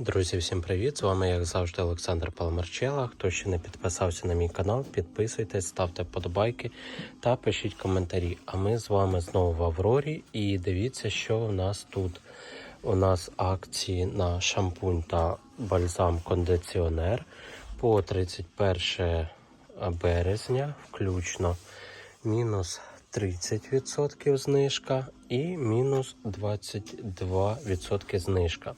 Друзі, всім привіт! З вами, як завжди, Олександр Паламарчела. Хто ще не підписався на мій канал, підписуйтесь, ставте подобайки та пишіть коментарі. А ми з вами знову в Аврорі. І дивіться, що у нас тут. У нас акції на шампунь та бальзам кондиціонер по 31 березня, включно мінус 30% знижка і мінус 22% знижка.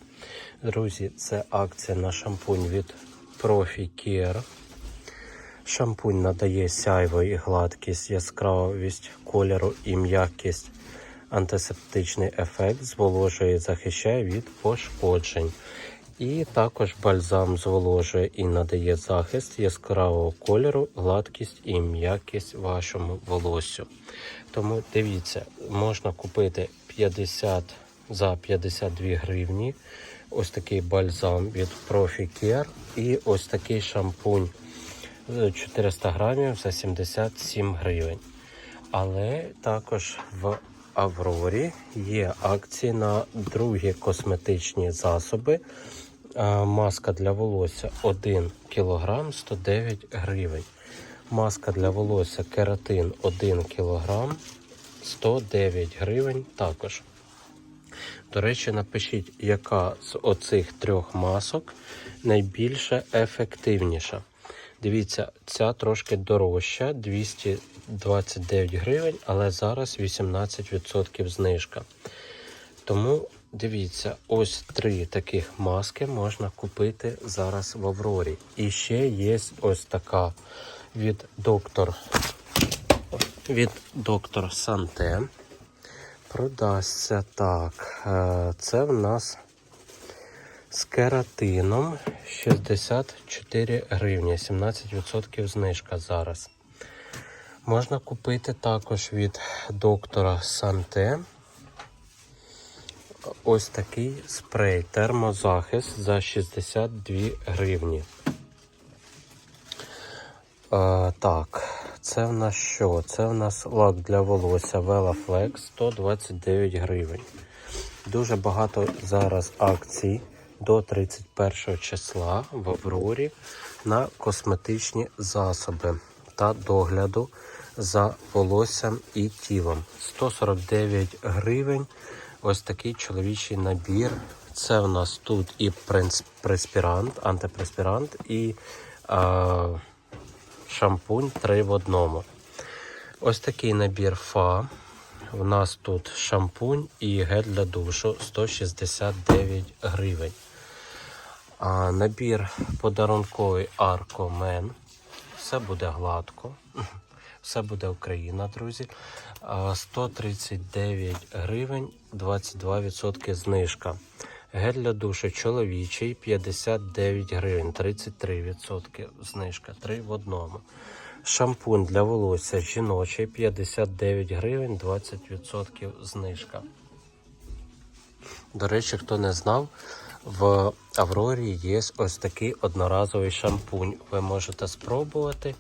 Друзі, це акція на шампунь від Profi Care. Шампунь надає сяйво і гладкість, яскравість кольору і м'якість, антисептичний ефект, зволожує і захищає від пошкоджень. І також бальзам зволожує і надає захист яскравого кольору, гладкість і м'якість вашому волоссю. Тому дивіться, можна купити 50 за 52 гривні. Ось такий бальзам від Profi Care і ось такий шампунь е, 400 грамів за 77 гривень. Але також в Аврорі є акції на другі косметичні засоби. Маска для волосся 1 кг 109 гривень. Маска для волосся кератин 1 кг 109 гривень також. До речі, напишіть, яка з оцих трьох масок найбільше ефективніша. Дивіться, ця трошки дорожча 229 гривень, але зараз 18% знижка. Тому дивіться, ось три таких маски можна купити зараз в Аврорі. І ще є ось така від доктор від доктор Санте. Продасться так. е, Це в нас з кератином 64 гривні, 17% знижка зараз. Можна купити також від доктора Санте. Ось такий спрей термозахист за 62 гривні. Е, так, це в нас що? Це в нас лак для волосся Velaflex 129 гривень. Дуже багато зараз акцій до 31 числа в Аврорі на косметичні засоби та догляду за волоссям і тілом. 149 гривень. Ось такий чоловічий набір. Це в нас тут і преспірант, антипреспірант, і а, шампунь 3 в одному. Ось такий набір фа. У нас тут шампунь і гель для душу 169 гривень. А набір подарунковий Аркомен. Все буде гладко. Все буде Україна, друзі. 139 гривень, 22% знижка. Гель для душу чоловічий 59 гривень, 33% знижка. 3 в одному. Шампунь для волосся жіночий 59 гривень, 20% знижка. До речі, хто не знав, в Аврорі є ось такий одноразовий шампунь. Ви можете спробувати,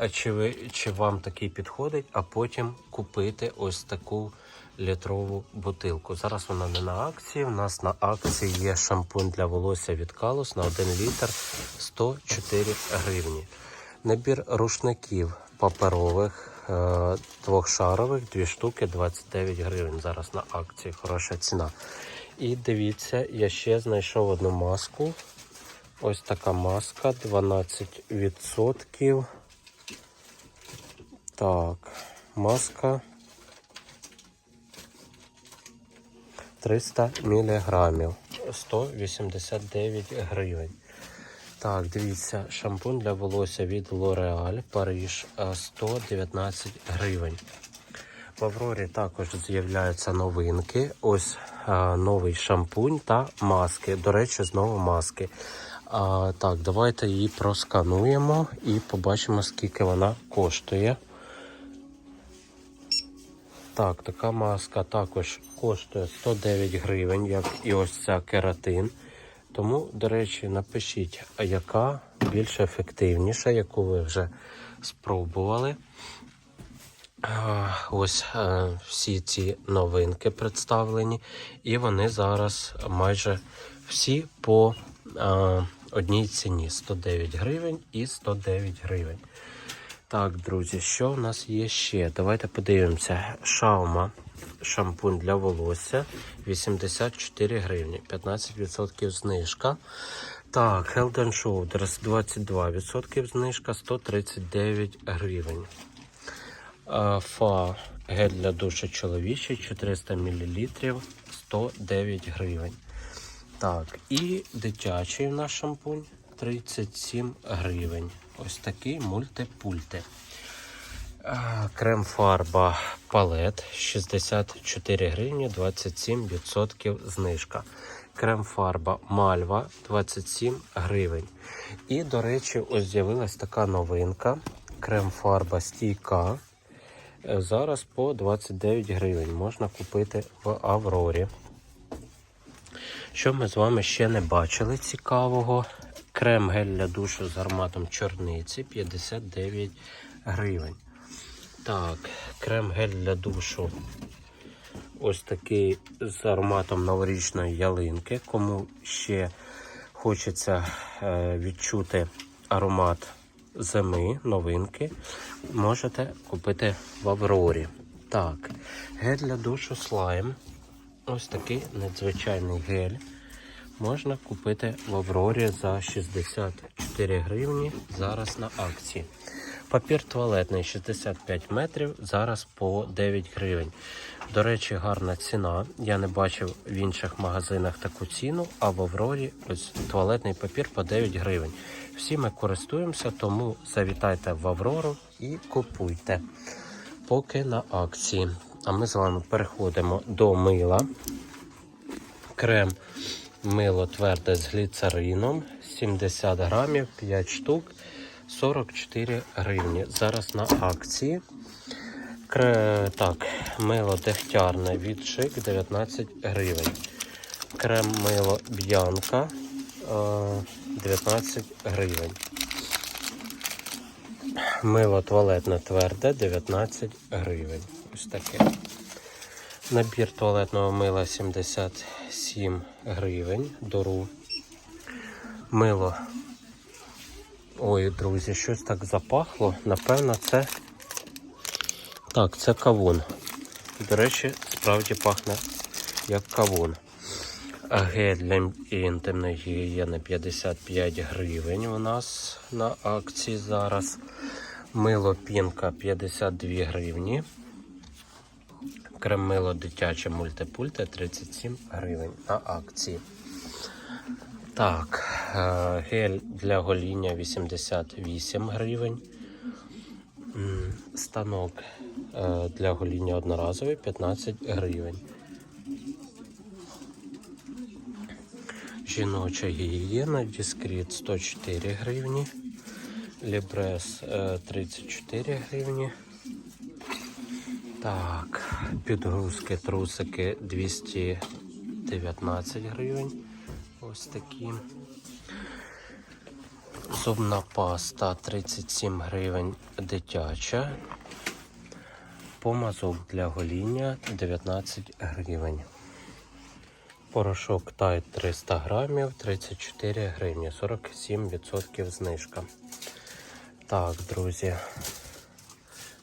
а чи, ви, чи вам такий підходить, а потім купити ось таку літрову бутилку. Зараз вона не на акції. У нас на акції є шампунь для волосся від Калус на 1 літр 104 гривні. Набір рушників паперових, е, двохшарових, дві штуки 29 гривень. Зараз на акції хороша ціна. І дивіться, я ще знайшов одну маску. Ось така маска 12%. Так, маска 300 міліграмів, 189 гривень. Так, дивіться, шампунь для волосся від L'Oreal Париж е, 119 гривень. В Аврорі також з'являються новинки. Ось е, новий шампунь та маски. До речі, знову маски. А, так, давайте її проскануємо і побачимо, скільки вона коштує. Так, така маска також коштує 109 гривень, як і ось ця кератин. Тому, до речі, напишіть, яка більш ефективніша, яку ви вже спробували. Ось е, всі ці новинки представлені, і вони зараз майже всі по одній ціні 109 гривень і 109 гривень. Так, друзі, що в нас є ще? Давайте подивимося. Шаума шампунь для волосся 84 гривні, 15% знижка. Так, Health and Shoulders 22% знижка, 139 гривень. Фа гель для душу чоловічий 400 мл 109 гривень. Так, і дитячий у нас шампунь 37 гривень. Ось такий мультипульти. Крем-фарба палет 64 гривні 27% знижка. Крем-фарба мальва 27 гривень. І, до речі, ось з'явилась така новинка. Крем-фарба стійка. Е, Зараз по 29 гривень можна купити в Аврорі. Що ми з вами ще не бачили цікавого? Крем гель для душу з ароматом чорниці 59 гривень. Так, крем гель для душу. Ось такий з ароматом новорічної ялинки. Кому ще хочеться е, відчути аромат зими, новинки, можете купити в Аврорі. Так, гель для душу слайм. Ось такий надзвичайний гель. Можна купити в Аврорі за 64 гривні зараз на акції. Папір туалетний 65 метрів, зараз по 9 гривень. До речі, гарна ціна. Я не бачив в інших магазинах таку ціну, а в Аврорі ось туалетний папір по 9 гривень. Всі ми користуємося, тому завітайте в Аврору і купуйте. Поки на акції. А ми з вами переходимо до мила. Крем мило тверде з гліцерином 70 грамів, 5 штук, 44 гривні. Зараз на акції. Кре... Так, мило дегтярне від шик 19 гривень. Крем мило б'янка е, 19 гривень. Мило туалетне тверде 19 гривень. Ось таке. Набір туалетного мила 77 гривень. Дору. Мило. Ой, друзі, щось так запахло. Напевно, це. Так, це кавун. До речі, справді пахне як кавун. Гель для інтимної гігієни 55 гривень у нас на акції зараз. Мило пінка 52 гривні. Кремило дитяче мультипульте 37 гривень на акції. Так, е, гель для гоління 88 гривень. Станок е, для гоління одноразовий 15 гривень. Жіноча гігієна Дискріт 104 гривні. Лібрес е, 34 гривні. Так, підгрузки, трусики 219 гривень. Ось такі. Зубна паста 37 гривень дитяча. Помазок для гоління 19 гривень. Порошок Tide 300 грамів 34 гривні, 47% знижка. Так, друзі.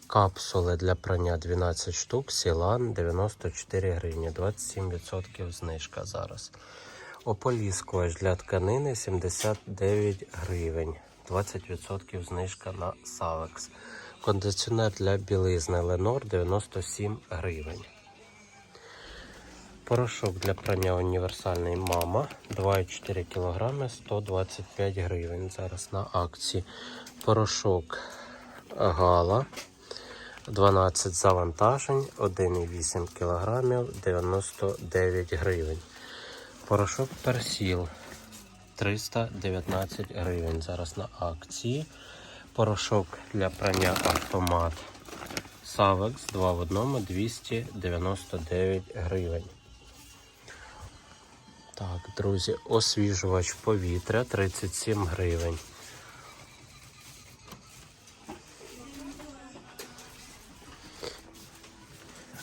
Капсули для прання 12 штук, Сілан 94 гривні, 27% знижка зараз. Ополіскувач для тканини 79 гривень, 20% знижка на Савекс. Кондиціонер для білизни Ленор 97 гривень. Порошок для прання універсальний мама 2,4 кг 125 гривень. Зараз на акції. Порошок Гала 12 завантажень, 1,8 кг 99 гривень. Порошок персіл 319 гривень. Зараз на акції. Порошок для прання автомат Савекс 2 в 1 299 гривень. Так, друзі, освіжувач повітря 37 гривень.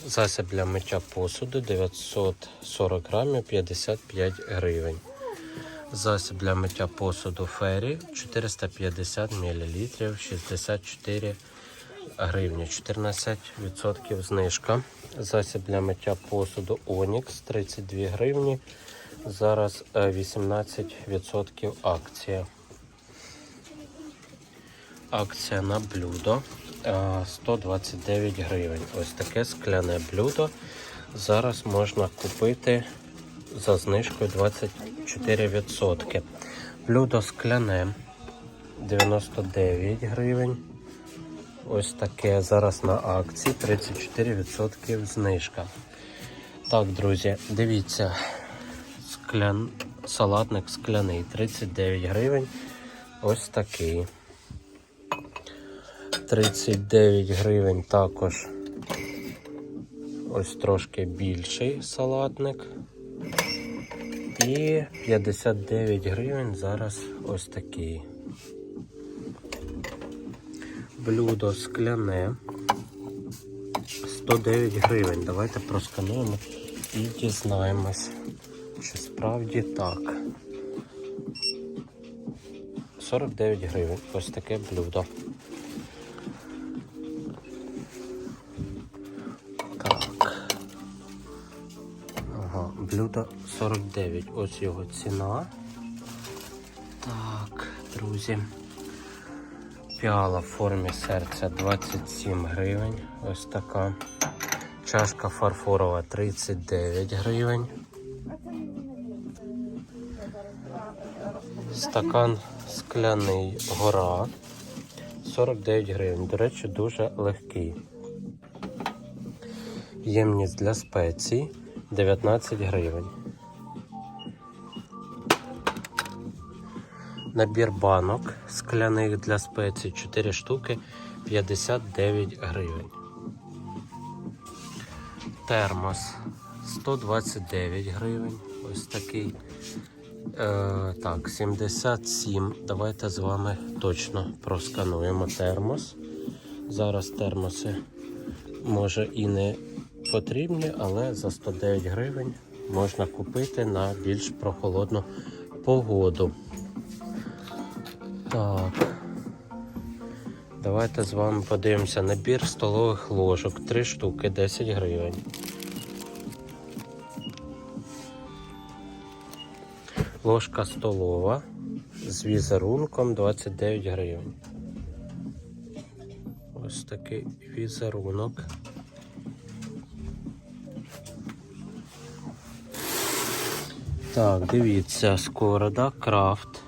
Засіб для миття посуду 940 грамів 55 гривень. Засіб для миття посуду Фері 450 мл, 64 гривні, 14% знижка. Засіб для миття посуду Онікс 32 гривні. Зараз е, 18% акція. Акція на блюдо е, 129 гривень. Ось таке скляне блюдо. Зараз можна купити за знижкою 24%. Блюдо скляне 99 гривень. Ось таке зараз на акції 34% знижка. Так, друзі, дивіться, склян... салатник скляний 39 гривень. Ось такий. 39 гривень також. Ось трошки більший салатник. І 59 гривень зараз ось такий. Блюдо скляне. 109 гривень. Давайте проскануємо і дізнаємось, чи справді так. 49 гривень. Ось таке блюдо. Блюдо 49. Ось його ціна. Так, друзі. Піала в формі серця 27 гривень. Ось така. Чашка фарфорова 39 гривень. Стакан скляний гора 49 гривень. До речі, дуже легкий. Ємність для спецій 19 гривень. Набір банок скляних для спецій 4 штуки 59 гривень. Термос 129 гривень. Ось такий. Е, так, 77. Давайте з вами точно проскануємо термос. Зараз термоси може і не потрібні, але за 109 гривень можна купити на більш прохолодну погоду. Так. Давайте з вами подивимося набір столових ложок. 3 штуки, 10 гривень. Ложка столова з візерунком 29 гривень. Ось такий візерунок. Так, дивіться, сковорода крафт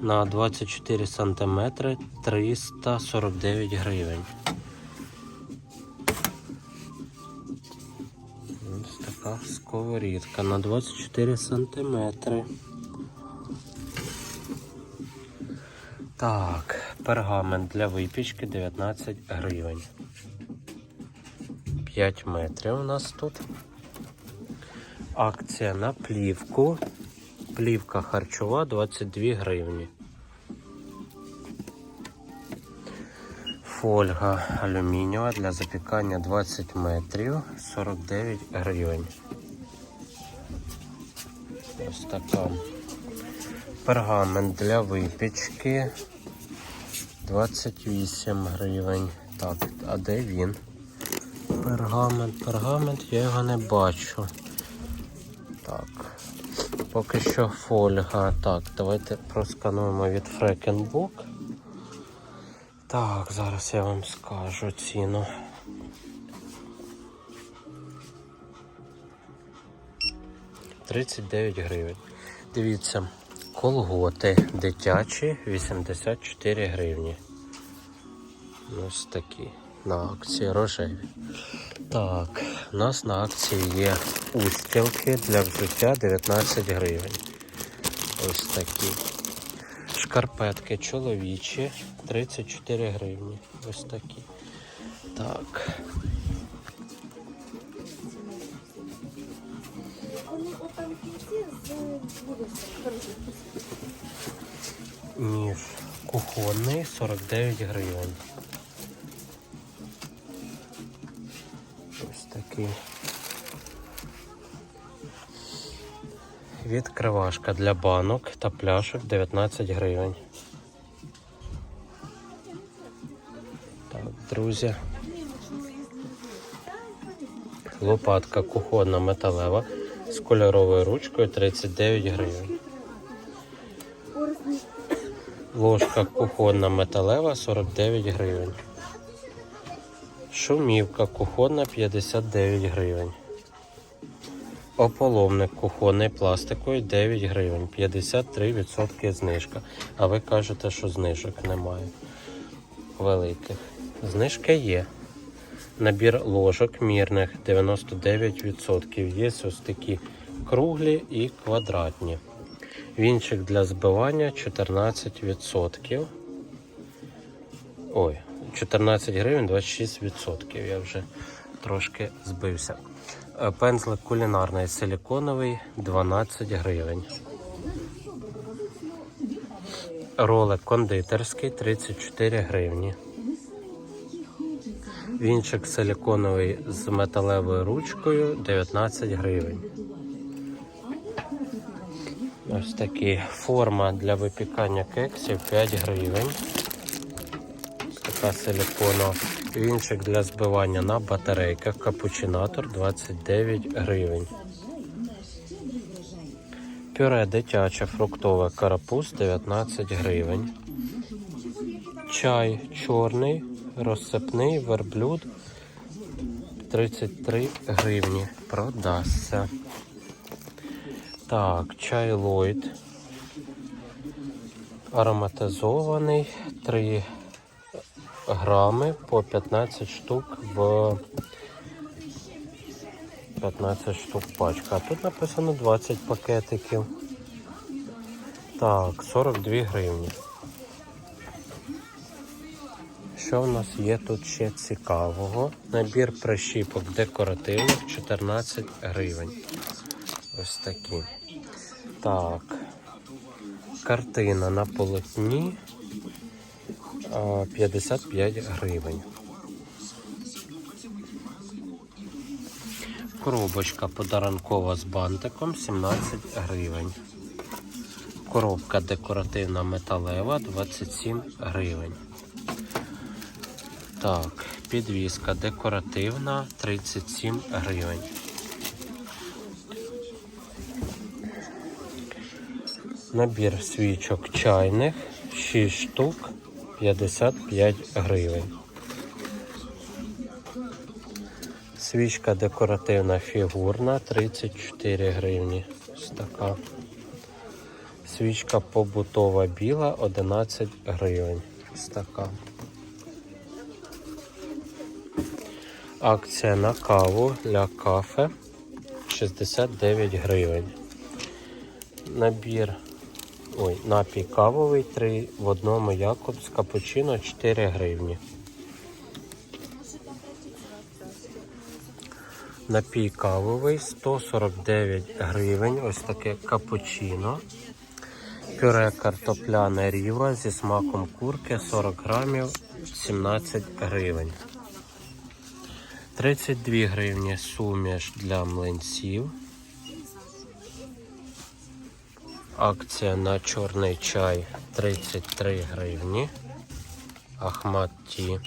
на 24 см 349 гривень. Ось така сковорідка на 24 см. Так, пергамент для випічки 19 гривень. 5 метрів у нас тут. Акція на плівку. Плівка харчова 22 гривні. Фольга алюмінієва для запікання 20 метрів 49 гривень. Ось така. Пергамент для випічки 28 гривень. Так, а де він? Пергамент, пергамент, я його не бачу. Так. Поки що фольга. Так, давайте проскануємо від Фрекенбук. Так, зараз я вам скажу ціну. Тридцять дев'ять гривень. Дивіться, колготи дитячі 84 гривні. Ось такі на акції рожеві. Так, у нас на акції є устілки для взуття 19 гривень. Ось такі. Шкарпетки чоловічі 34 гривні. Ось такі. Так. Ніж кухонний 49 гривень. Такий. Відкривашка для банок та пляшок 19 гривень. Так, друзі. Лопатка кухонна металева з кольоровою ручкою 39 гривень. Ложка кухонна металева 49 гривень. Шумівка кухонна 59 гривень. Ополовник кухонний пластиковий 9 гривень, 53% знижка. А ви кажете, що знижок немає великих. Знижка є. Набір ложок мірних 99%. Є ось такі круглі і квадратні. Вінчик для збивання 14%. Ой, 14 гривень 26%. Я вже трошки збився. Е, Пензлик кулінарний силіконовий 12 гривень. Ролик кондитерський 34 гривні. Вінчик силіконовий з металевою ручкою 19 гривень. Ось такі форма для випікання кексів 5 гривень. Така силіконова. Вінчик для збивання на батарейках. Капучинатор 29 гривень. Пюре дитяче фруктове карапуз 19 гривень. Чай чорний, розсипний верблюд 33 гривні. Продасться. Так, чай Ллойд. Ароматизований 3 грами по 15 штук в 15 штук пачка. А тут написано 20 пакетиків. Так, 42 гривні. Що в нас є тут ще цікавого? Набір прищіпок декоративних 14 гривень. Ось такі. Так. Картина на полотні 55 гривень. Коробочка подарункова з бантиком 17 гривень. Коробка декоративна металева 27 гривень. Так, підвіска декоративна 37 гривень. Набір свічок чайних 6 штук 55 гривень. Свічка декоративна фігурна 34 гривні. Ось така. Свічка побутова біла 11 гривень. Ось така. Акція на каву для кафе 69 гривень. Набір ой, напій кавовий 3 в одному Якобс капучино 4 гривні. Напій кавовий 149 гривень. Ось таке капучино. Пюре картопляне ріва зі смаком курки 40 грамів 17 гривень. 32 гривні суміш для млинців. Акція на чорний чай 33 гривні. Ахмат Ті.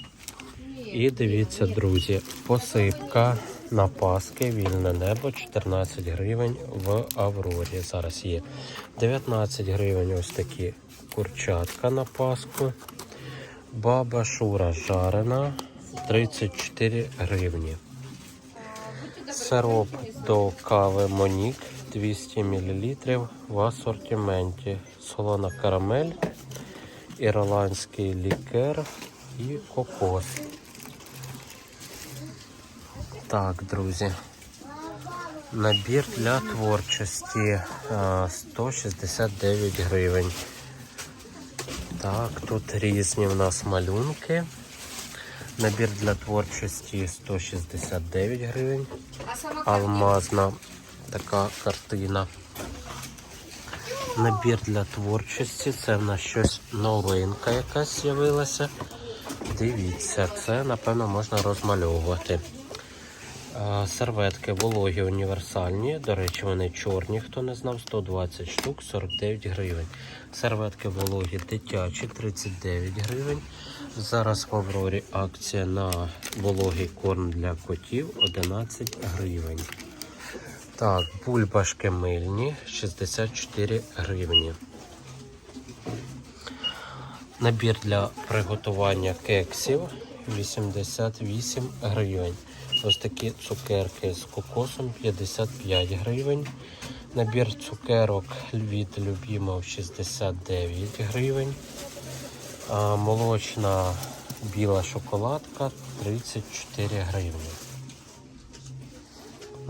І дивіться, друзі, посипка на Паски, вільне небо 14 гривень в Аврорі. Зараз є 19 гривень ось такі курчатка на Пасху. Баба Шура жарена 34 гривні. Сироп до кави Монік 200 мл в асортименті. Солона карамель, ірландський лікер і кокос. Так, друзі. Набір для творчості 169 гривень. Так, тут різні в нас малюнки. Набір для творчості 169 гривень. Алмазна така картина. Набір для творчості. Це в нас щось новинка якась з'явилася. Дивіться, це напевно можна розмальовувати. Серветки вологі універсальні. До речі, вони чорні, хто не знав, 120 штук, 49 гривень. Серветки вологі дитячі, 39 гривень. Зараз в Аврорі акція на вологий корм для котів 11 гривень. Так, бульбашки мильні 64 гривні. Набір для приготування кексів 88 гривень. Ось такі цукерки з кокосом 55 гривень. Набір цукерок від Любімов 69 гривень. Молочна біла шоколадка 34 гривні.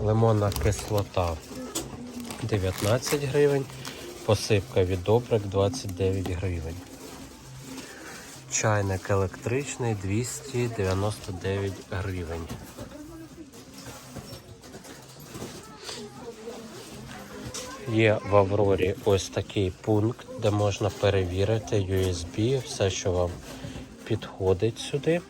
Лимонна кислота 19 гривень. Посипка від добрик 29 гривень. Чайник електричний 299 гривень. Є в Аврорі ось такий пункт, де можна перевірити USB, все, що вам підходить сюди.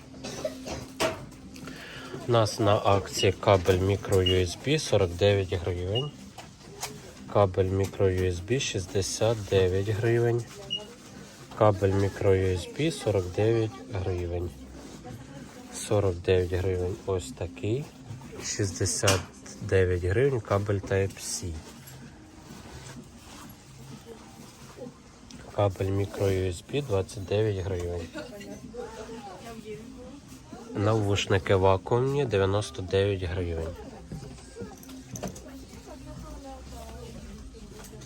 У нас на акції кабель microUSB 49 гривень. Кабель microUSB 69 гривень. Кабель microUSB 49 гривень. 49 гривень ось такий. 69 гривень кабель Type-C. Кабель microUSB 29 гривень. Навушники вакуумні 99 гривень.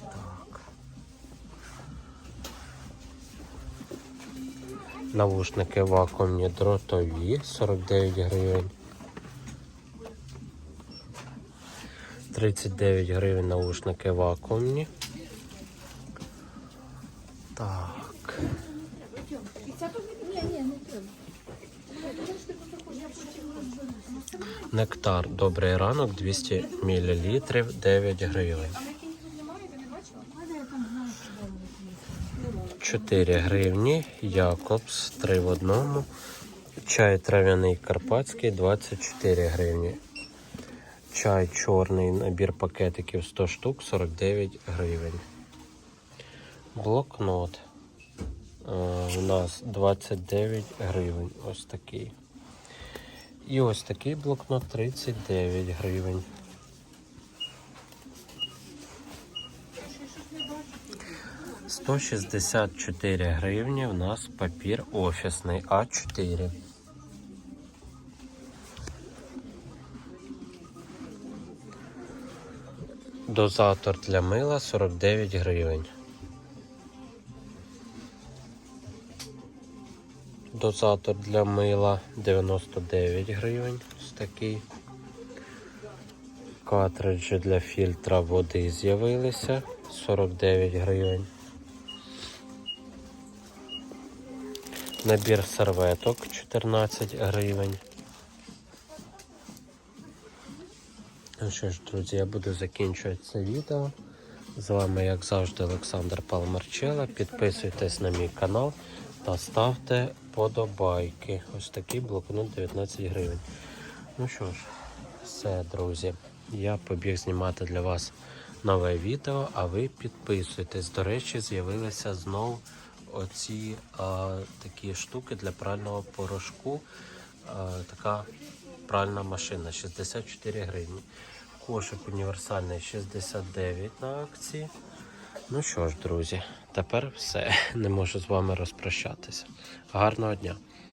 Так. Навушники вакуумні дротові 49 гривень. 39 гривень навушники вакуумні. Так. Нектар добрий ранок 200 мл 9 гривень. 4 гривні. Якобс 3 в одному. Чай трав'яний карпатський 24 гривні. Чай чорний набір пакетиків 100 штук 49 гривень. Блокнот. Е, У нас 29 гривень. Ось такий. І ось такий блокнот 39 гривень. Сто шістдесят чотири гривні. У нас папір офісний А4. Дозатор для мила 49 гривень. Дозатор для мила 99 гривень. Ось такий. Картриджі для фільтра води з'явилися 49 гривень. Набір серветок 14 гривень. Ну що ж, друзі, я буду закінчувати це відео. З вами, як завжди, Олександр Палмарчела. Підписуйтесь на мій канал та ставте подобайки. Ось такий блокнот 19 гривень. Ну що ж, все, друзі. Я побіг знімати для вас нове відео, а ви підписуйтесь. До речі, з'явилися знову оці а, такі штуки для прального порошку. А, така пральна машина 64 гривні. Кошик універсальний 69 на акції. Ну що ж, друзі, тепер все. Не можу з вами розпрощатися. Гарного дня!